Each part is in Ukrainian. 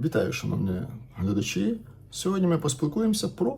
Вітаю, шановні глядачі. Сьогодні ми поспілкуємося про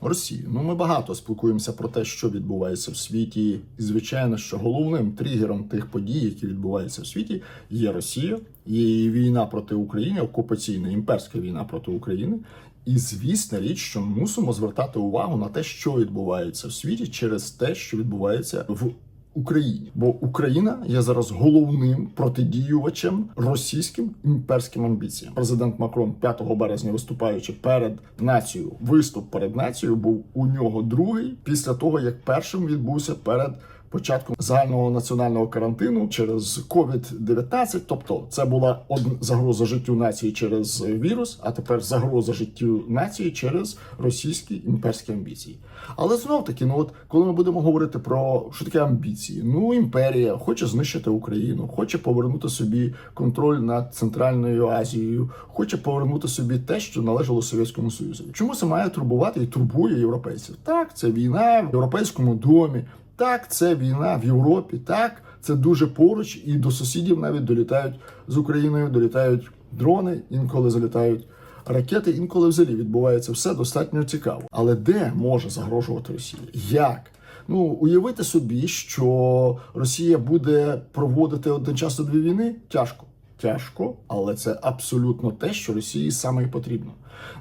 Росію. Ну, ми багато спілкуємося про те, що відбувається в світі, і звичайно, що головним тригером тих подій, які відбуваються в світі, є Росія, є її війна проти України, окупаційна імперська війна проти України. І звісна річ, що мусимо звертати увагу на те, що відбувається в світі через те, що відбувається в Україні, бо Україна є зараз головним протидіювачем російським імперським амбіціям. Президент Макрон 5 березня, виступаючи перед нацією, виступ перед нацією був у нього другий після того, як першим відбувся перед. Початком загального національного карантину через COVID-19, тобто це була одна загроза життю нації через вірус, а тепер загроза життю нації через російські імперські амбіції. Але знов таки, ну от коли ми будемо говорити про що таке амбіції, ну імперія хоче знищити Україну, хоче повернути собі контроль над Центральною Азією, хоче повернути собі те, що належало Совєтському Союзу. Чому це має турбувати і турбує європейців? Так, це війна в європейському домі. Так, це війна в Європі. Так, це дуже поруч, і до сусідів навіть долітають з Україною, долітають дрони, інколи залітають ракети, інколи взагалі відбувається все достатньо цікаво. Але де може загрожувати Росія? Як? Ну, уявити собі, що Росія буде проводити одночасно дві війни, тяжко. Тяжко, але це абсолютно те, що Росії саме і потрібно.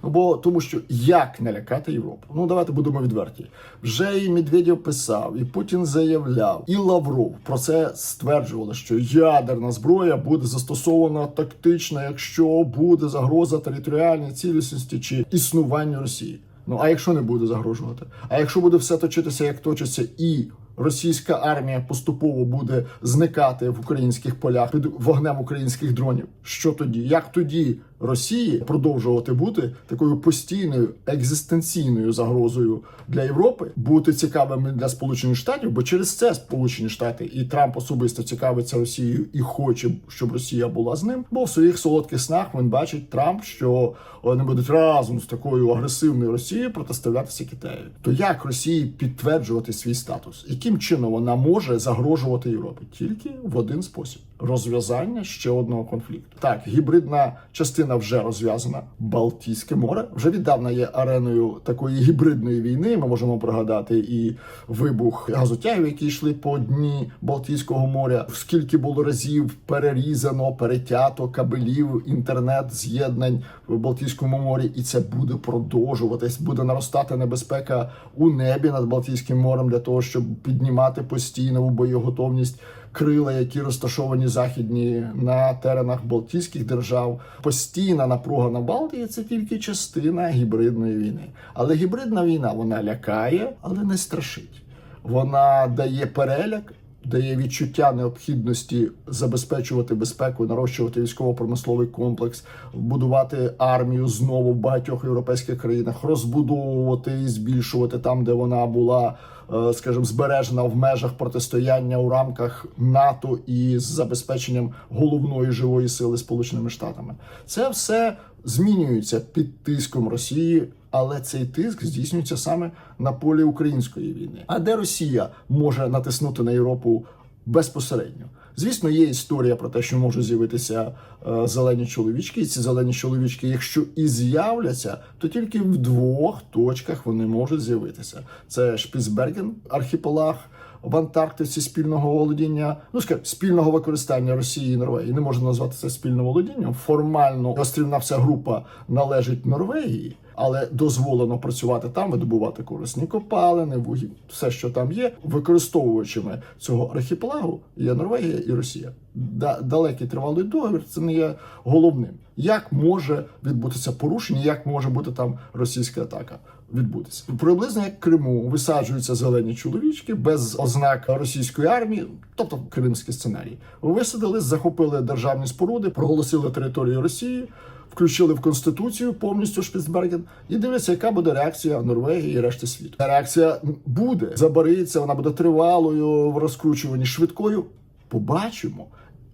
Ну бо тому, що як налякати Європу? Ну давайте будемо відверті. Вже і Медведєв писав, і Путін заявляв, і Лавров про це стверджували, що ядерна зброя буде застосована тактично, якщо буде загроза територіальній цілісності чи існуванню Росії. Ну а якщо не буде загрожувати? А якщо буде все точитися, як точиться, і російська армія поступово буде зникати в українських полях під вогнем українських дронів, що тоді? Як тоді Росії продовжувати бути такою постійною екзистенційною загрозою для Європи, бути цікавими для Сполучених Штатів, бо через це Сполучені Штати і Трамп особисто цікавиться Росією і хоче, щоб Росія була з ним. Бо в своїх солодких снах він бачить Трамп, що вони будуть разом з такою агресивною Росією протиставлятися Китаю. То як Росії підтверджувати свій статус? Яким чином вона може загрожувати Європі? Тільки в один спосіб розв'язання ще одного конфлікту. Так, гібридна частина вже розв'язана. Балтійське море вже віддавна є ареною такої гібридної війни. Ми можемо пригадати і вибух газотягів, які йшли по дні Балтійського моря. Скільки було разів перерізано, перетято кабелів, інтернет з'єднань в Балтійському морі, і це буде продовжуватись. Буде наростати небезпека у небі над Балтійським морем для того, щоб піднімати постійно боєготовність крила, які розташовані західні на теренах Балтійських держав. Постійна напруга на Балтії це тільки частина гібридної війни. Але гібридна війна вона лякає, але не страшить. Вона дає переляк. Дає відчуття необхідності забезпечувати безпеку, нарощувати військово-промисловий комплекс, будувати армію знову в багатьох європейських країнах, розбудовувати і збільшувати там, де вона була, скажімо, збережена в межах протистояння у рамках НАТО і з забезпеченням головної живої сили Сполученими Штатами. Це все змінюється під тиском Росії. Але цей тиск здійснюється саме на полі української війни. А де Росія може натиснути на Європу безпосередньо? Звісно, є історія про те, що можуть з'явитися е, зелені чоловічки, і ці зелені чоловічки, якщо і з'являться, то тільки в двох точках вони можуть з'явитися: це Шпіцберген, архіпелаг. В Антарктиці спільного володіння, ну скажімо, спільного використання Росії і Норвегії не можна назвати це спільним володінням. Формально острівна вся група належить Норвегії, але дозволено працювати там, видобувати корисні копалини, вугіль, все, що там є, використовувачами цього архіпелагу є Норвегія і Росія. Да, далекий тривалий договір це не є головним. Як може відбутися порушення, як може бути там російська атака? Відбутися приблизно як Криму висаджуються зелені чоловічки без ознак російської армії, тобто кримський сценарій. Висадили, захопили державні споруди, проголосили територію Росії, включили в конституцію повністю Шпіцберген і дивляться, яка буде реакція Норвегії і решти світу. Реакція буде забариться, вона буде тривалою в розкручуванні швидкою. Побачимо.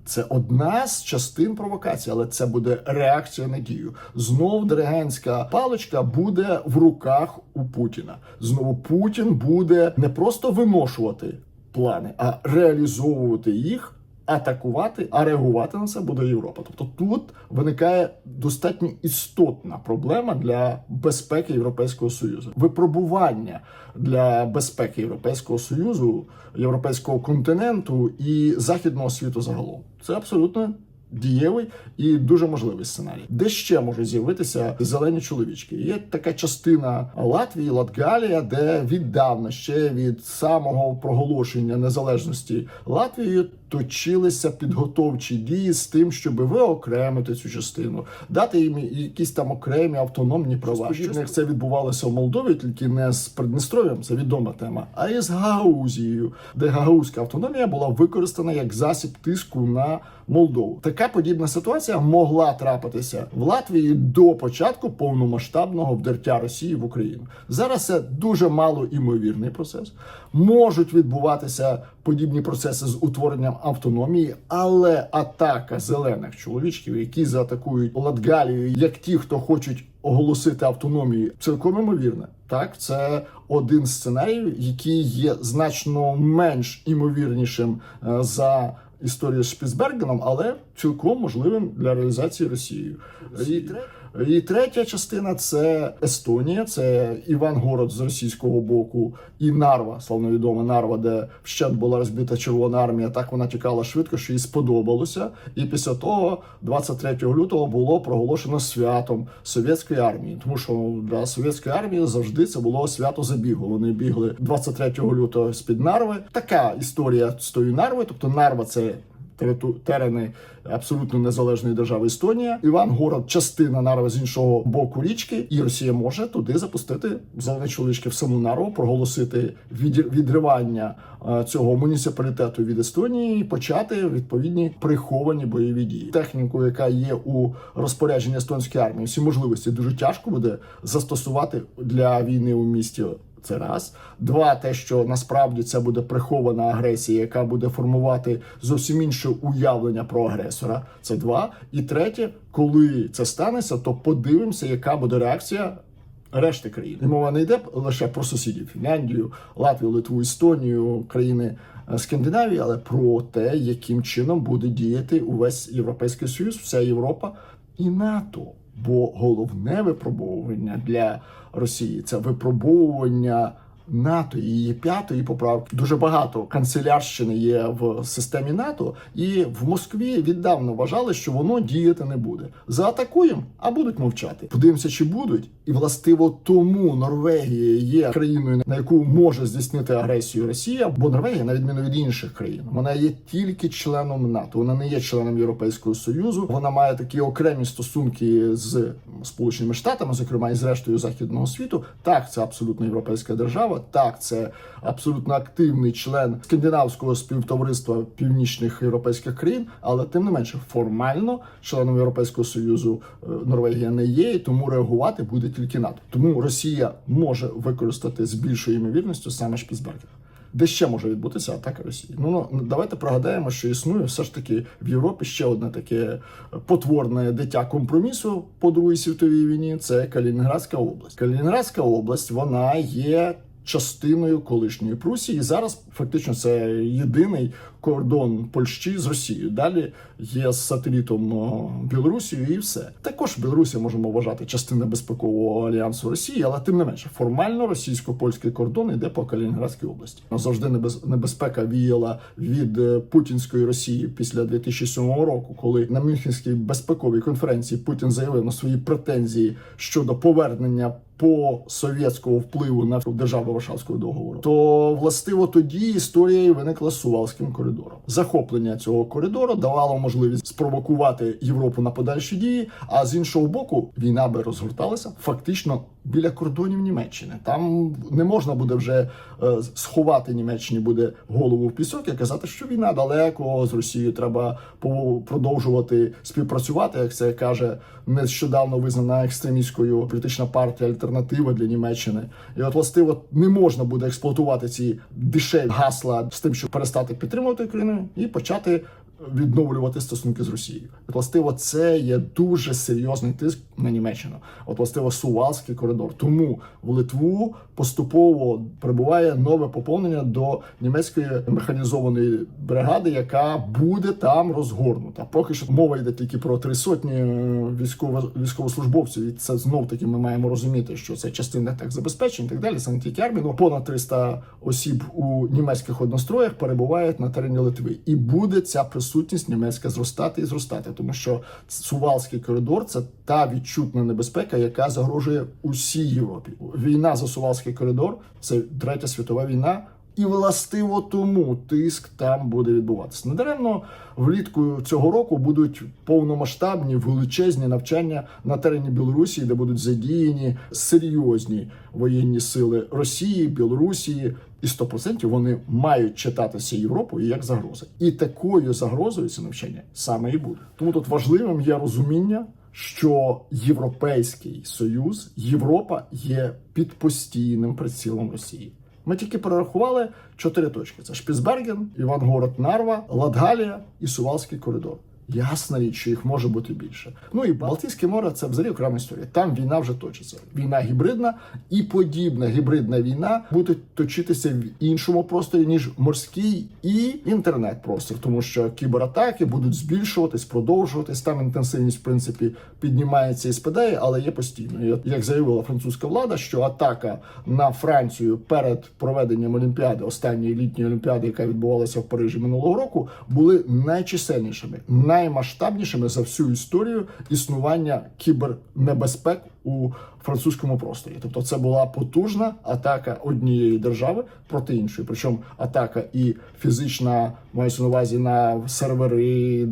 Це одна з частин провокації, але це буде реакція на дію. Знов диригентська паличка буде в руках у Путіна. Знову Путін буде не просто виношувати плани, а реалізовувати їх. Атакувати, а реагувати на це буде Європа. Тобто тут виникає достатньо істотна проблема для безпеки Європейського союзу. Випробування для безпеки Європейського союзу, європейського континенту і західного світу загалом. Це абсолютно дієвий і дуже можливий сценарій. Де ще можуть з'явитися зелені чоловічки? Є така частина Латвії, Латгалія, де віддавна ще від самого проголошення незалежності Латвії точилися підготовчі дії з тим, щоб виокремити цю частину, дати їм якісь там окремі автономні права. Як це відбувалося в Молдові, тільки не з Придністров'ям, це відома тема, а і з Гагаузією, де гагаузька автономія була використана як засіб тиску на Молдову. Така подібна ситуація могла трапитися в Латвії до початку повномасштабного вдертя Росії в Україну. Зараз це дуже мало імовірний процес. Можуть відбуватися подібні процеси з утворенням автономії, але атака зелених чоловічків, які заатакують Латгалію, як ті, хто хочуть оголосити автономію, цілком імовірне. Так, це один з сценаріїв, який є значно менш імовірнішим е, за історію з Шпіцбергеном, але цілком можливим для реалізації Росією. І, третя частина це Естонія, це Івангород з російського боку, і Нарва, славновідома Нарва, де вщент була розбита Червона армія. Так вона тікала швидко, що їй сподобалося. І після того, 23 лютого, було проголошено святом совєтської армії, тому що для совєтської армії завжди це було свято забігу. Вони бігли 23 лютого з під Нарви. Така історія з тою Нарвою, тобто Нарва це терени абсолютно незалежної держави Естонія. Івангород частина Нарви з іншого боку річки, і Росія може туди запустити зелені чоловічки в саму Нарву, проголосити відривання е, цього муніципалітету від Естонії і почати відповідні приховані бойові дії. Техніку, яка є у розпорядженні естонської армії, всі можливості дуже тяжко буде застосувати для війни у місті. Це раз, два, те, що насправді це буде прихована агресія, яка буде формувати зовсім інше уявлення про агресора. Це два. І третє, коли це станеться, то подивимося, яка буде реакція решти країн. Мова не йде лише про сусідів Фінляндію, Латвію, Литву, Естонію, країни е, Скандинавії, але про те, яким чином буде діяти увесь європейський союз, вся Європа і НАТО. Бо головне випробовування для Росії це випробовування НАТО і її п'ятої поправки. Дуже багато канцелярщини є в системі НАТО, і в Москві віддавна вважали, що воно діяти не буде. Заатакуємо, а будуть мовчати. Подивимося, чи будуть. І властиво тому Норвегія є країною, на яку може здійснити агресію Росія, бо Норвегія, на відміну від інших країн, вона є тільки членом НАТО. Вона не є членом Європейського союзу. Вона має такі окремі стосунки з Сполученими Штатами, зокрема і з рештою західного світу. Так, це абсолютно європейська держава. Так, це абсолютно активний член скандинавського співтовариства північних європейських країн, але тим не менше формально членом Європейського союзу е, Норвегія не є, і тому реагувати буде тільки НАТО. Тому Росія може використати з більшою ймовірністю саме Шпіцберген. Де ще може відбутися атака Росії? Ну ну давайте пригадаємо, що існує все ж таки в Європі ще одне таке потворне дитя компромісу по Другій світовій війні. Це Калінінградська область. Калінінградська область вона є частиною колишньої Прусії. І зараз фактично це єдиний кордон Польщі з Росією. Далі є з сателітом о, Білорусією і все. Також Білорусія можемо вважати частиною безпекового альянсу Росії, але тим не менше, формально російсько-польський кордон йде по Калінінградській області. Завжди небез- небезпека віяла від е, путінської Росії після 2007 року, коли на Мюнхенській безпековій конференції Путін заявив на свої претензії щодо повернення по совєтського впливу на державу Варшавського договору, то властиво тоді історія і виникла з Сувалським коридором. Захоплення цього коридору давало можливість спровокувати Європу на подальші дії. А з іншого боку, війна би розгорталася фактично біля кордонів Німеччини. Там не можна буде вже е, сховати Німеччині буде голову в пісок і казати, що війна далеко з Росією треба продовжувати співпрацювати, як це каже нещодавно визнана екстремістською політична партія альтернатива для Німеччини. І от властиво не можна буде експлуатувати ці дешеві гасла з тим, щоб перестати підтримувати Україну і почати відновлювати стосунки з Росією. От, властиво, це є дуже серйозний тиск на Німеччину. От властиво Сувалський коридор. Тому в Литву поступово прибуває нове поповнення до німецької механізованої бригади, яка буде там розгорнута. Поки що мова йде тільки про три сотні е, військово військовослужбовців. І це знов таки ми маємо розуміти, що це частина так забезпечень і так далі. Це не тільки армія. Ну, понад 300 осіб у німецьких одностроях перебувають на терені Литви, і буде ця присутність німецька зростати і зростати, тому що Сувалський коридор це та відчутна небезпека, яка загрожує усій Європі. Війна за Сувалський коридор це третя світова війна. І властиво тому тиск там буде відбуватися. Недаремно влітку цього року будуть повномасштабні величезні навчання на терені Білорусі, де будуть задіяні серйозні воєнні сили Росії, Білорусі, і 100% вони мають читатися Європою як загроза. І такою загрозою це навчання саме і буде. Тому тут важливим є розуміння. Що Європейський Союз, Європа є під постійним прицілом Росії. Ми тільки перерахували чотири точки: це Шпіцберген, Івангород, Нарва, Латгалія і Сувалський коридор. Ясна річ, що їх може бути більше. Ну і Балтійське море це взагалі окрема історія. Там війна вже точиться. Війна гібридна і подібна гібридна війна буде точитися в іншому просторі ніж морський і інтернет-простір, тому що кібератаки будуть збільшуватись, продовжуватись. Там інтенсивність в принципі піднімається і спадає, але є постійно. Як заявила французька влада, що атака на Францію перед проведенням Олімпіади, останньої літньої олімпіади, яка відбувалася в Парижі минулого року, були найчисельнішими, наймасштабнішими за всю історію існування кібернебезпек у французькому просторі. Тобто, це була потужна атака однієї держави проти іншої. Причому атака і фізична мається на увазі на сервери,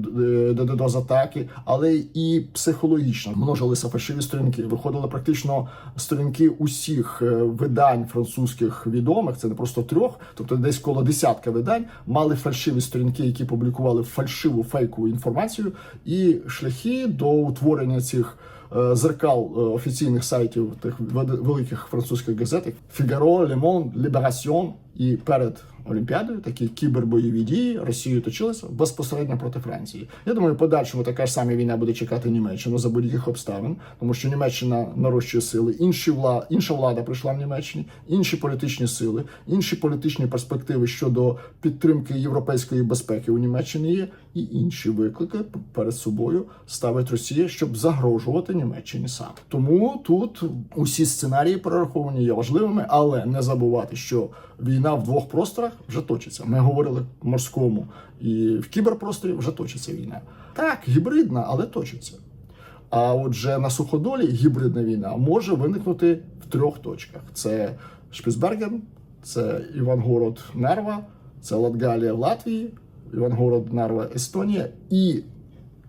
додос атаки, але і психологічна. Множилися фальшиві сторінки. Виходили практично сторінки усіх е, видань французьких відомих. Це не просто трьох, тобто десь коло десятка видань мали фальшиві сторінки, які публікували фальшиву фейкову інформацію, і шляхи до утворення цих. Е, Зеркал е, офіційних сайтів тих великих французьких газет Фігаро, Лемон, Ліберасьон і перед Олімпіадою такі кібербойові дії Росією точилися безпосередньо проти Франції. Я думаю, в подальшому така ж сама війна буде чекати Німеччину за будь-яких обставин, тому що Німеччина нарощує сили. Інші вла... інша влада прийшла в Німеччині, інші політичні сили, інші політичні перспективи щодо підтримки європейської безпеки у Німеччині є, і інші виклики перед собою ставить Росія, щоб загрожувати Німеччині саме. Тому тут усі сценарії прораховані є важливими, але не забувати, що війна в двох просторах вже точиться. Ми говорили в морському і в кіберпросторі вже точиться війна. Так, гібридна, але точиться. А отже, на суходолі гібридна війна може виникнути в трьох точках: це Шпіцберген, це Івангород Нерва, це Латгалія в Латвії, Івангород Нерва Естонія. І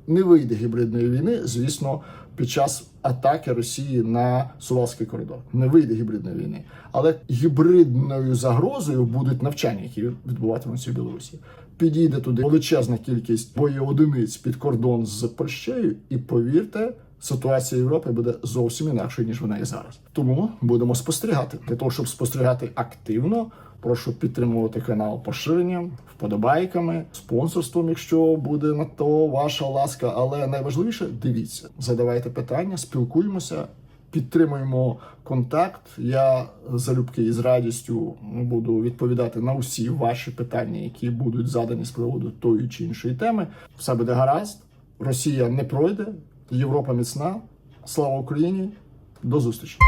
не вийде гібридної війни, звісно, під час атаки Росії на Сувалський коридор. Не вийде гібридної війни. Але гібридною загрозою будуть навчання, які відбуватимуться в Білорусі. Підійде туди величезна кількість боєодиниць під кордон з Польщею, і повірте. Ситуація Європи буде зовсім інакшою, ніж вона є зараз. Тому будемо спостерігати. Для того, щоб спостерігати активно, прошу підтримувати канал поширенням, вподобайками, спонсорством, якщо буде на то ваша ласка. Але найважливіше дивіться, задавайте питання, спілкуємося. Підтримуємо контакт. Я залюбки і з радістю буду відповідати на усі ваші питання, які будуть задані з приводу тої чи іншої теми. Все буде гаразд. Росія не пройде. Європа міцна. Слава Україні! До зустрічі!